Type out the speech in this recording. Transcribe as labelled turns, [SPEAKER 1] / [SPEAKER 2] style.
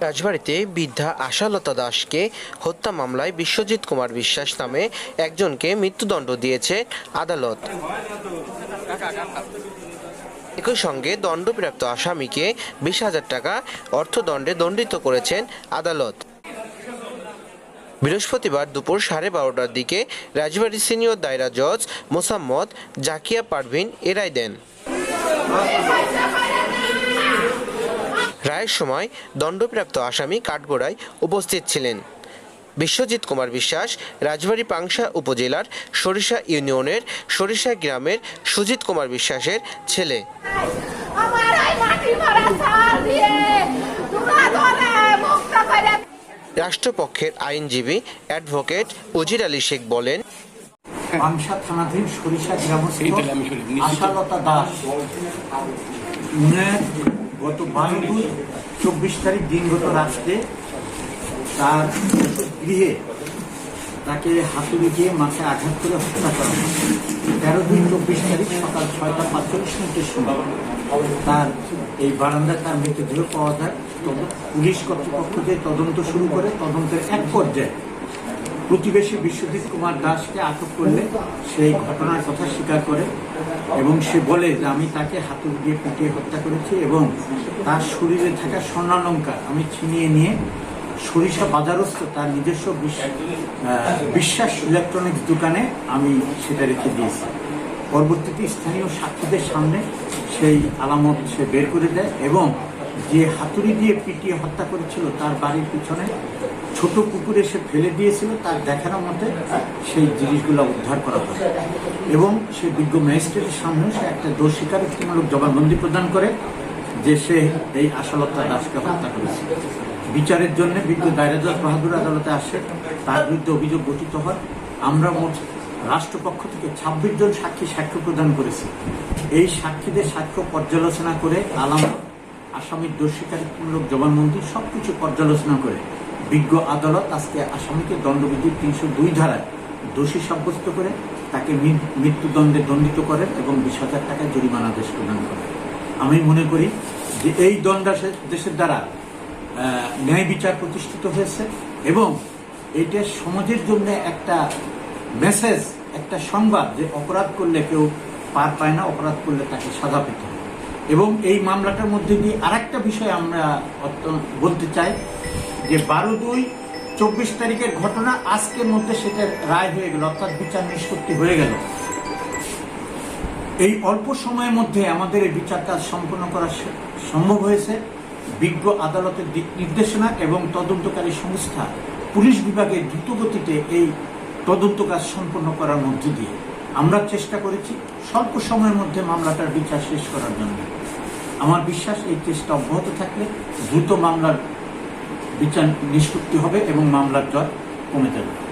[SPEAKER 1] রাজবাড়িতে বৃদ্ধা আশালতা দাসকে হত্যা মামলায় বিশ্বজিৎ কুমার বিশ্বাস নামে একজনকে মৃত্যুদণ্ড দিয়েছে আদালত। একই সঙ্গে দণ্ডপ্রাপ্ত আসামিকে বিশ হাজার টাকা অর্থদণ্ডে দণ্ডিত করেছেন আদালত। বৃহস্পতিবার দুপুর সাড়ে বারোটার দিকে রাজবাড়ী সিনিয়র দায়রা জজ মোসাম্মদ জাকিয়া পারভিন এ রায় দেন। রায়ের সময় দণ্ডপ্রাপ্ত আসামি কাঠগোড়ায় উপস্থিত ছিলেন। বিশ্বজিৎ কুমার বিশ্বাস রাজবাড়ী পাংশা উপজেলার সরিষা ইউনিয়নের সরিষা গ্রামের সুজিত কুমার বিশ্বাসের ছেলে। রাষ্ট্রপক্ষের আইনজীবী অ্যাডভোকেট উজির আলী শেখ বলেন
[SPEAKER 2] পাংশা থানাধীন সরিষা গ্রামস্থ আশালতা দাস। গত বারো চব্বিশ তারিখ দিনগত রাত্রে তার গৃহে তাকে হাতুড়ি দিয়ে মাথায় আঘাত করে হত্যা করা হয়। তেরো দুই চব্বিশ তারিখ সকাল ছয়টা পাঁচচল্লিশ মিনিটের সময় তার এই বারান্দায় তার মৃতদেহ পাওয়া যায়। পুলিশ কর্তৃপক্ষ যে তদন্ত শুরু করে তদন্তের এক পর্যায়ে প্রতিবেশী বিশ্বজিৎ কুমার দাসকে আটক করলে সেই ঘটনার কথা স্বীকার করে এবং সে বলে যে আমি তাকে হাতুড়ি দিয়ে পিটিয়ে হত্যা করেছি এবং তার শরীরে থাকা স্বর্ণালঙ্কার আমি ছিনিয়ে নিয়ে সরিষা বাজারস্থ তার নিজস্ব বিশ্বাস ইলেকট্রনিক্স দোকানে আমি সেটা রেখে দিয়েছি। পরবর্তীতে স্থানীয় সাক্ষীদের সামনে সেই আলামত সে বের করে দেয় এবং যে হাতুড়ি দিয়ে পিটিয়ে হত্যা করেছিল তার বাড়ির পিছনে ছোট পুকুরে সে ফেলে দিয়েছিল, তার দেখানোর মতে সেই জিনিসগুলো উদ্ধার করা হয়। এবং সে বিজ্ঞ ম্যাজিস্ট্রেটের সামনে সে একটা দোষ স্বীকারোক্তিমূলক জবানবন্দি প্রদান করে, যে সে এই আশালতা দাসকে হত্যা করেছে। বিচারের জন্য বিজ্ঞ দায়রা জজ বাহাদুর আদালতে আসে, তার বিরুদ্ধে অভিযোগ গঠিত হয়, আমরা মোট রাষ্ট্রপক্ষ থেকে ছাব্বিশ জন সাক্ষী সাক্ষ্য প্রদান করেছি। এই সাক্ষীদের সাক্ষ্য পর্যালোচনা করে আলাম আসামির দোষ স্বীকারোক্তিমূলক জবানবন্দি সবকিছু পর্যালোচনা করে। বিজ্ঞ আদালত আজকে আসামিকে দণ্ডবিধির তিনশো দুই ধারায় দোষী সাব্যস্ত করে তাকে মৃত্যুদণ্ডে দণ্ডিত করেন এবং বিশ হাজার টাকা জরিমানা দেশ প্রদান করেন। আমি মনে করি যে এই দেশের দ্বারা ন্যায় বিচার প্রতিষ্ঠিত হয়েছে এবং এটা সমাজের জন্য একটা মেসেজ, একটা সংবাদ যে অপরাধ করলে কেউ পার পায় না, অপরাধ করলে তাকে সাজা পেতে হয় এবং এই মামলাটার মধ্যে দিয়ে আরেকটা বিষয় আমরা বলতে চাই। যে বারো দুই চব্বিশ তারিখের ঘটনা, আজকের মধ্যে সেটা রায় হয়ে গেল, অর্থাৎ বিচার নিষ্পত্তি হয়ে গেল। এই অল্প সময়ের মধ্যে আমাদের এই বিচার কাজ সম্পন্ন করা সম্ভব হয়েছে। বিজ্ঞ আদালতের দিক নির্দেশনা এবং তদন্তকারী সংস্থা পুলিশ বিভাগের দ্রুতগতিতে এই তদন্ত কাজ সম্পন্ন করার মধ্য দিয়ে। আমরা চেষ্টা করেছি স্বল্প সময়ের মধ্যে মামলাটার বিচার শেষ করার জন্য। আমার বিশ্বাস এই চেষ্টা অব্যাহত থাকলে দ্রুত মামলার বিচার নিষ্পত্তি হবে এবং মামলার জয় কমে যাবে।